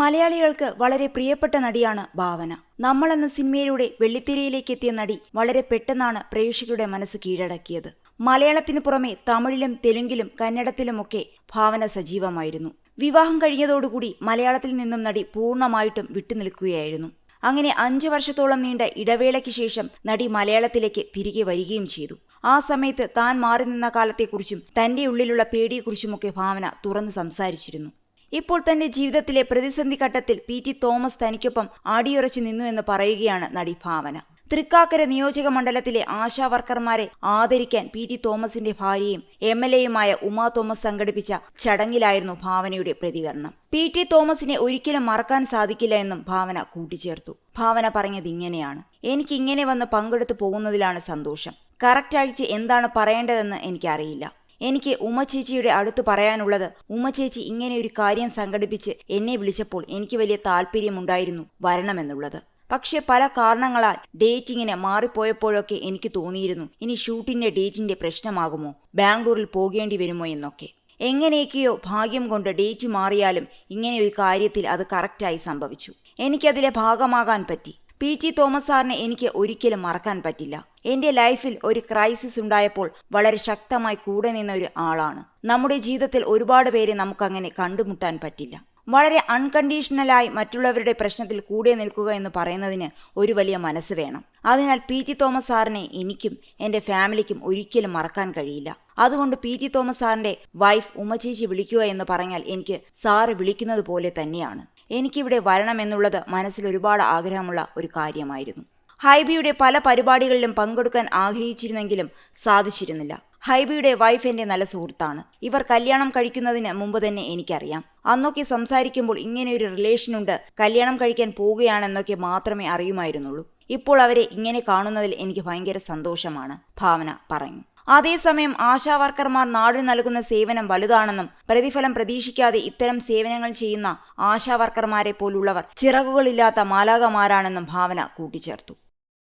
മലയാളികൾക്ക് വളരെ പ്രിയപ്പെട്ട നടിയാണ് ഭാവന. നമ്മൾ എന്ന സിനിമയിലൂടെ വെള്ളിത്തിരയിലേക്ക് എത്തിയ നടി വളരെ പെട്ടെന്നാണ് പ്രേക്ഷകരുടെ മനസ്സ് കീഴടക്കിയത്. മലയാളത്തിന് പുറമെ തമിഴിലും തെലുങ്കിലും കന്നഡത്തിലുമൊക്കെ ഭാവന സജീവമായിരുന്നു. വിവാഹം കഴിഞ്ഞതോടുകൂടി മലയാളത്തിൽ നിന്നും നടി പൂർണമായിട്ടും വിട്ടുനിൽക്കുകയായിരുന്നു. അങ്ങനെ അഞ്ചു വർഷത്തോളം നീണ്ട ഇടവേളയ്ക്ക് ശേഷം നടി മലയാളത്തിലേക്ക് തിരികെ വരികയും ചെയ്തു. ആ സമയത്ത് താൻ മാറി നിന്ന കാലത്തെക്കുറിച്ചും തന്റെ ഉള്ളിലുള്ള പേടിയെക്കുറിച്ചുമൊക്കെ ഭാവന തുറന്ന് സംസാരിച്ചിരുന്നു. ഇപ്പോൾ തന്റെ ജീവിതത്തിലെ പ്രതിസന്ധി ഘട്ടത്തിൽ പി ടി തോമസ് തനിക്കൊപ്പം ആടിയുറച്ചു നിന്നു എന്ന് പറയുകയാണ് നടി ഭാവന. തൃക്കാക്കര നിയോജക മണ്ഡലത്തിലെ ആശാവർക്കർമാരെ ആദരിക്കാൻ പി ടി തോമസിന്റെ ഭാര്യയും എം എൽ എയുമായ ഉമാ തോമസ് സംഘടിപ്പിച്ച ചടങ്ങിലായിരുന്നു ഭാവനയുടെ പ്രതികരണം. പി ടി തോമസിനെ ഒരിക്കലും മറക്കാൻ സാധിക്കില്ല എന്നും ഭാവന കൂട്ടിച്ചേർത്തു. ഭാവന പറഞ്ഞത് ഇങ്ങനെയാണ്. എനിക്ക് ഇങ്ങനെ വന്ന് പങ്കെടുത്തു പോകുന്നതിലാണ് സന്തോഷം. കറക്റ്റായിട്ട് എന്താണ് പറയേണ്ടതെന്ന് എനിക്കറിയില്ല. എനിക്ക് ഉമ്മച്ചേച്ചിയുടെ അടുത്ത് പറയാനുള്ളത്. ഉമ്മച്ചേച്ചി ഇങ്ങനെ ഒരു കാര്യം സംഘടിപ്പിച്ച് എന്നെ വിളിച്ചപ്പോൾ എനിക്ക് വലിയ താല്പര്യമുണ്ടായിരുന്നു വരണമെന്നുള്ളത്. പക്ഷേ പല കാരണങ്ങളാൽ ഡേറ്റിങ്ങിനെ മാറിപ്പോയപ്പോഴൊക്കെ എനിക്ക് തോന്നിയിരുന്നു ഇനി ഷൂട്ടിന്റെ ഡേറ്റിന്റെ പ്രശ്നമാകുമോ ബാംഗ്ലൂരിൽ പോകേണ്ടി വരുമോ എന്നൊക്കെ. എങ്ങനെയൊക്കെയോ ഭാഗ്യം കൊണ്ട് ഡേറ്റ് മാറിയാലും ഇങ്ങനെ ഒരു കാര്യത്തിൽ അത് കറക്റ്റായി സംഭവിച്ചു. എനിക്കതിലെ ഭാഗമാകാൻ പറ്റി. പി ടി തോമസ് സാറിനെ എനിക്ക് ഒരിക്കലും മറക്കാൻ പറ്റില്ല. എന്റെ ലൈഫിൽ ഒരു ക്രൈസിസ് ഉണ്ടായപ്പോൾ വളരെ ശക്തമായി കൂടെ നിന്ന ഒരു ആളാണ്. നമ്മുടെ ജീവിതത്തിൽ ഒരുപാട് പേരെ നമുക്കങ്ങനെ കണ്ടുമുട്ടാൻ പറ്റില്ല. വളരെ അൺകണ്ടീഷണലായി മറ്റുള്ളവരുടെ പ്രശ്നത്തിൽ കൂടെ നിൽക്കുക എന്ന് പറയുന്നതിന് ഒരു വലിയ മനസ്സ് വേണം. അതിനാൽ പി ടി തോമസ് സാറിനെ എനിക്കും എന്റെ ഫാമിലിക്കും ഒരിക്കലും മറക്കാൻ കഴിയില്ല. അതുകൊണ്ട് പി ടി തോമസ് സാറിന്റെ വൈഫ് ഉമ്മച്ചേച്ചി വിളിക്കുക എന്ന് പറഞ്ഞാൽ എനിക്ക് സാറ് വിളിക്കുന്നത് പോലെ തന്നെയാണ്. എനിക്കിവിടെ വരണമെന്നുള്ളത് മനസ്സിൽ ഒരുപാട് ആഗ്രഹമുള്ള ഒരു കാര്യമായിരുന്നു. ഹൈബിയുടെ പല പരിപാടികളിലും പങ്കെടുക്കാൻ ആഗ്രഹിച്ചിരുന്നെങ്കിലും സാധിച്ചിരുന്നില്ല. ഹൈബിയുടെ വൈഫ് എന്റെ നല്ല സുഹൃത്താണ്. ഇവർ കല്യാണം കഴിക്കുന്നതിന് മുമ്പ് തന്നെ എനിക്കറിയാം. അന്നൊക്കെ സംസാരിക്കുമ്പോൾ ഇങ്ങനെ ഒരു റിലേഷൻ ഉണ്ട്. കല്യാണം കഴിക്കാൻ പോവുകയാണെന്നൊക്കെ മാത്രമേ അറിയുമായിരുന്നുള്ളൂ. ഇപ്പോൾ അവരെ ഇങ്ങനെ കാണുന്നതിൽ എനിക്ക് ഭയങ്കര സന്തോഷമാണ് ഭാവന പറഞ്ഞു. അതേസമയം ആശാ വർക്കർമാർ നാടിന് നൽകുന്ന സേവനം വലുതാണെന്നും പ്രതിഫലം പ്രതീക്ഷിക്കാതെ ഇത്തരം സേവനങ്ങൾ ചെയ്യുന്ന ആശാ വർക്കർമാരെ പോലുള്ളവർ ചിറകുകളില്ലാത്ത മാലാകമാരാണെന്നും ഭാവന കൂട്ടിച്ചേർത്തു.